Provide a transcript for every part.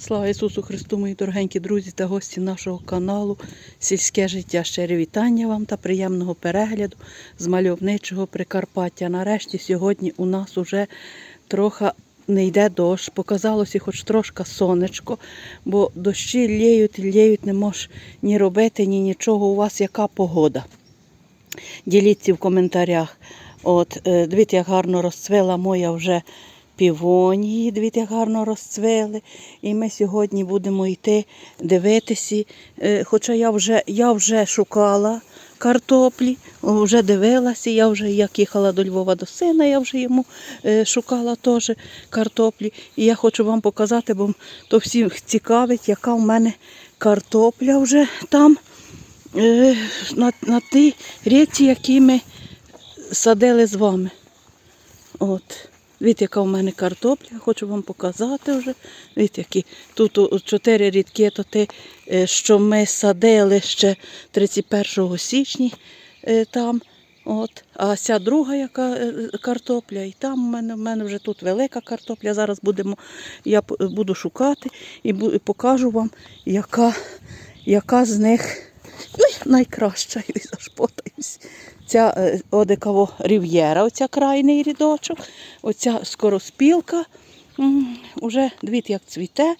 Слава Ісусу Христу, мої дорогенькі друзі та гості нашого каналу Сільське життя. Щирі вітання вам та приємного перегляду з мальовничого Прикарпаття. Нарешті сьогодні у нас уже трохи не йде дощ. Показалося хоч трошки сонечко, бо дощі лєють, лєють, не можеш ні робити, ні нічого. У вас яка погода? Діліться в коментарях. От, е, дивіться, як гарно розцвела моя вже півонії, дивіться, як гарно розцвели. І ми сьогодні будемо йти дивитися. Е, Хоча я вже, я вже шукала картоплі, вже дивилася, я вже як їхала до Львова до сина, я вже йому е, шукала теж картоплі. І я хочу вам показати, бо то всіх цікавить, яка в мене картопля вже там е, на, на тій річці, які ми садили з вами. От. Дивіться, яка в мене картопля, хочу вам показати вже. Дивіться, які тут чотири рідки, то те, е, що ми садили ще 31 січня е, там. От. А ця друга яка е, картопля, і там у мене, в мене вже тут велика картопля. Зараз будемо, я буду шукати і покажу вам, яка, яка з них Ой, найкраща, і зашпотаюсь. Ця е, одекаво рів'єра, оця крайний рядочок, оця скороспілка. Уже дивіться, як цвіте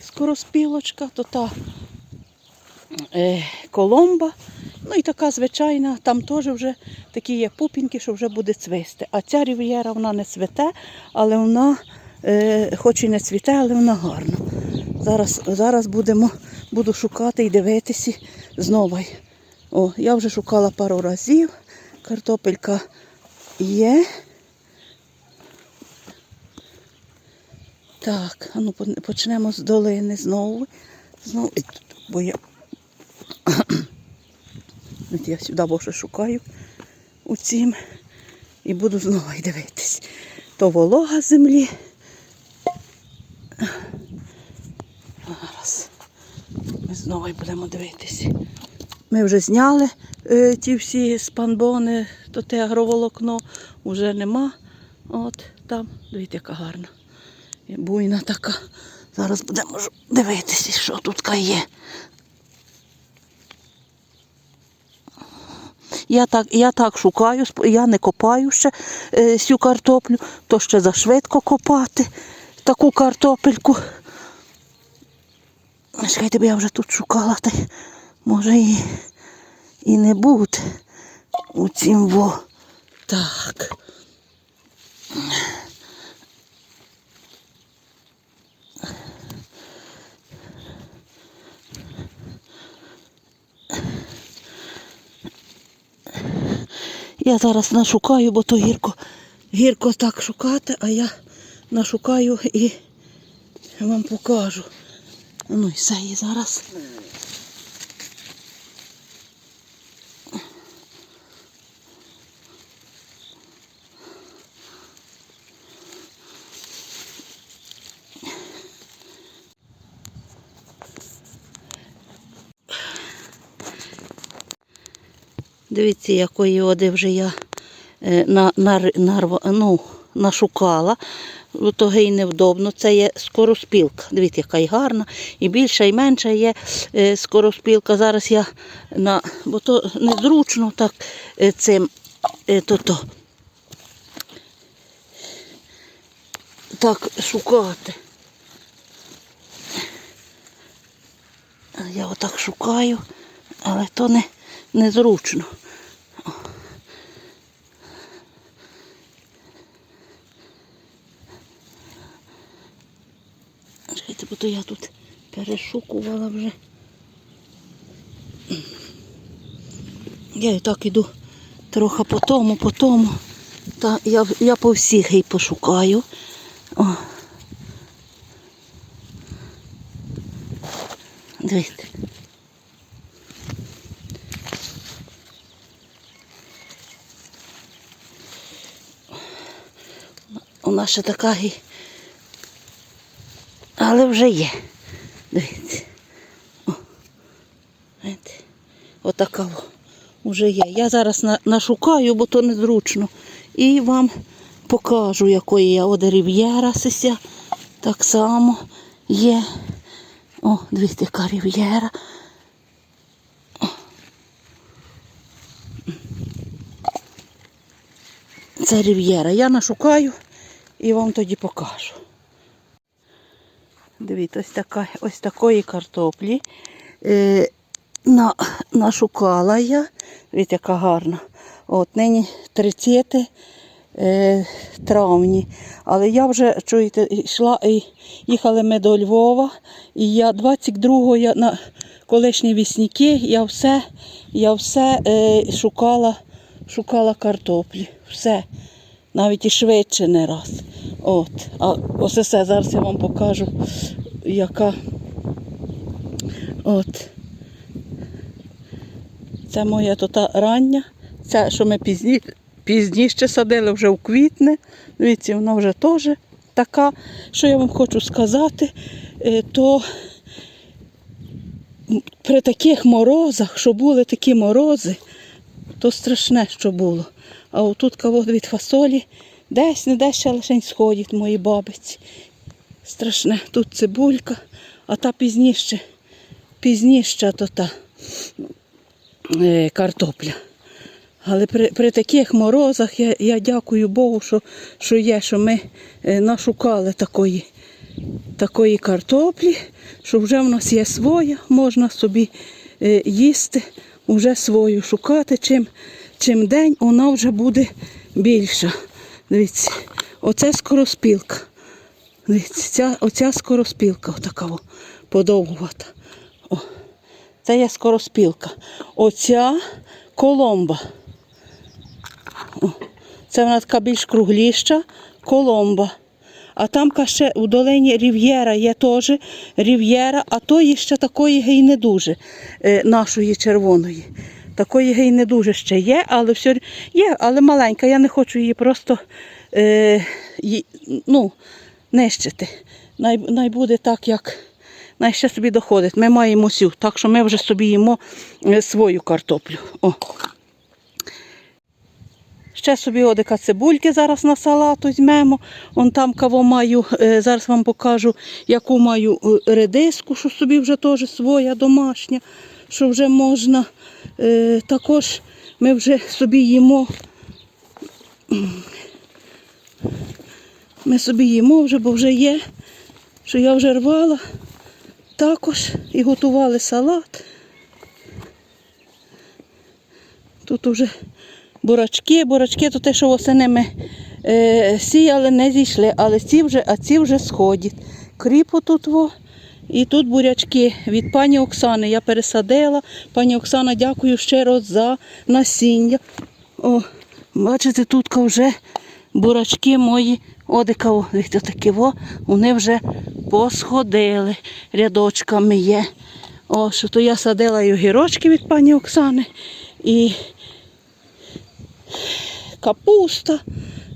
скороспілочка, то та е, коломба. Ну і така звичайна, там теж вже такі є пупінки, що вже буде цвисти. А ця рів'єра вона не цвіте, але вона, е, хоч і не цвіте, але вона гарна. Зараз, зараз будемо, буду шукати і дивитися знову. О, я вже шукала пару разів. Картопелька є. Так, а ну почнемо з долини знову. Знову, бо я, От я сюди більше шукаю у цім і буду знову дивитись. То волога землі. Зараз ми знову будемо дивитись. Ми вже зняли ті всі спанбони, то те агроволокно вже нема. От там, дивіться, яка гарна. Буйна така. Зараз будемо дивитися, що тут є. Я так, я так шукаю, я не копаю ще е, цю картоплю, то ще зашвидко копати таку картопельку. Чекайте, бо я вже тут шукала, та може і, і не буде у цім во. Так. Я зараз нашукаю, бо то гірко, гірко так шукати, а я нашукаю і вам покажу. Ну і все, і зараз. Дивіться, якої оди вже я е, на, на, ну, нашукала. Ну, То гей невдобно. Це є скороспілка. Дивіться, яка й гарна. І більша, і менша є е, скороспілка. Зараз я на. Бо то незручно так е, цим е, то, то. так шукати. Я отак шукаю, але то не, незручно. Чекайте, бо то я тут перешукувала вже. Я і так іду трохи по тому, по тому. Та я, я по всіх і пошукаю. О. Дивіться. Вона ще така. Але вже є. Дивіться. О. Знаєте, Отака вже є. Я зараз на- нашукаю, бо то незручно. І вам покажу, якої я рів'єра сися. Так само є. О, дивіться, яка рів'єра. Це рів'єра. Я нашукаю і вам тоді покажу. Дивіться, ось така, ось такої картоплі. Е, на, нашукала я. Дивіться, яка гарна. От нині 30 е, травні. Але я вже, чуєте, йшла і їхали ми до Львова. І я 22-го я на колишні вісніки я все, я все е, шукала, шукала картоплі. Все. Навіть і швидше не раз. От. А ось все зараз я вам покажу, яка. От. Це моя то та рання. Це, що ми пізні, пізніше садили вже в квітне. Дивіться, вона вже теж така. Що я вам хочу сказати, е, то при таких морозах, що були такі морози, то страшне, що було. А отут кого від фасолі десь не десь ще лишень сходять мої бабиці. Страшне. Тут цибулька, а та пізніше, пізніше то та е, картопля. Але при, при таких морозах я, я дякую Богу, що, що є, що ми е, нашукали такої, такої картоплі, що вже в нас є своя, можна собі е, їсти, вже свою шукати. Чим, чим день вона вже буде більша. Дивіться, оце скороспілка. Дивіться, ця, оця скороспілка отака подовгувата. О, це є скороспілка. Оця коломба. О, це вона така більш кругліша коломба. А там ще у долині Рів'єра є теж Рів'єра, а тої ще такої гей не дуже е, нашої червоної. Такої гей не дуже ще є, але все є, але маленька. Я не хочу її просто е, ї- ну, нищити. Най, най буде так, як най ще собі доходить. Ми маємо сю, так що ми вже собі їмо е, свою картоплю. О. Ще собі одика цибульки зараз на салат візьмемо. Он там кого маю, е, зараз вам покажу, яку маю е, редиску, що собі вже теж своя домашня, що вже можна. Е, Також ми вже собі їмо. Ми собі їмо вже, бо вже є, що я вже рвала. Також і готували салат. Тут вже бурачки, бурачки то те, що восени ми е, сіяли, не зійшли, але ці вже, а ці вже сходять. Кріпу тут во. І тут бурячки від пані Оксани я пересадила. Пані Оксана, дякую ще раз за насіння. О, бачите, тут вже бурачки мої, одика, такі во, вони вже посходили, рядочками є. О, що то я садила і огірочки від пані Оксани. І капуста.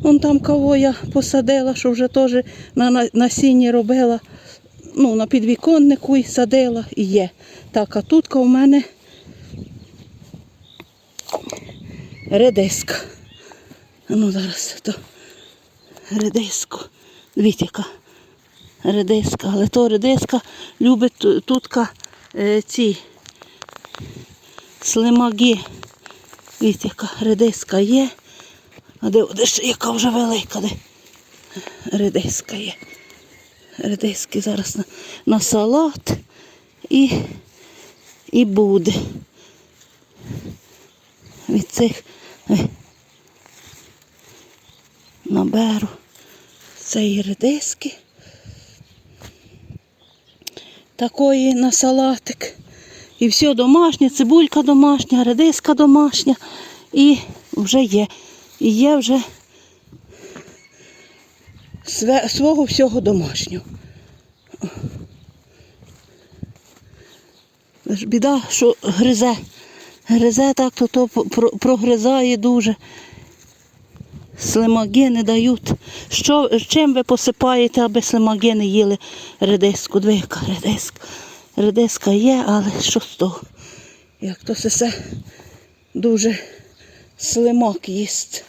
Вон там кого я посадила, що вже теж на насінні робила. Ну, на підвіконнику і садила і є. Так, а тут у мене редиска. Ну, зараз то редиску. Дивіться, яка редиска. Але то редиска любить ту- тутка е, ці слимаги. Дивіться, яка редиска є. А де, де ще яка вже велика, де редиска є. Редиски зараз на, на салат і, і буде. Від цих е, наберу цієї редиски. Такої на салатик. І все домашнє, цибулька домашня, редиска домашня. І вже є. І є вже свого всього домашнього. Біда, що гризе. Гризе так, то, то прогризає дуже. Слимаги не дають. Що, чим ви посипаєте, аби слимаги не їли редиску? Диви, яка редиска. Редиска є, але що з того? Як то це все дуже слимак їсть.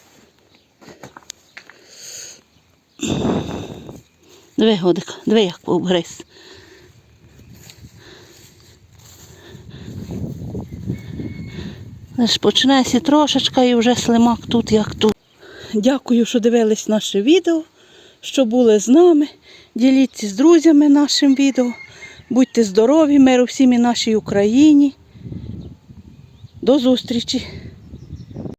Диви годик, диви як обгриз. Лиш почне трошечка і вже слимак тут, як тут. Дякую, що дивились наше відео, що були з нами. Діліться з друзями нашим відео. Будьте здорові, миру всім і нашій Україні. До зустрічі!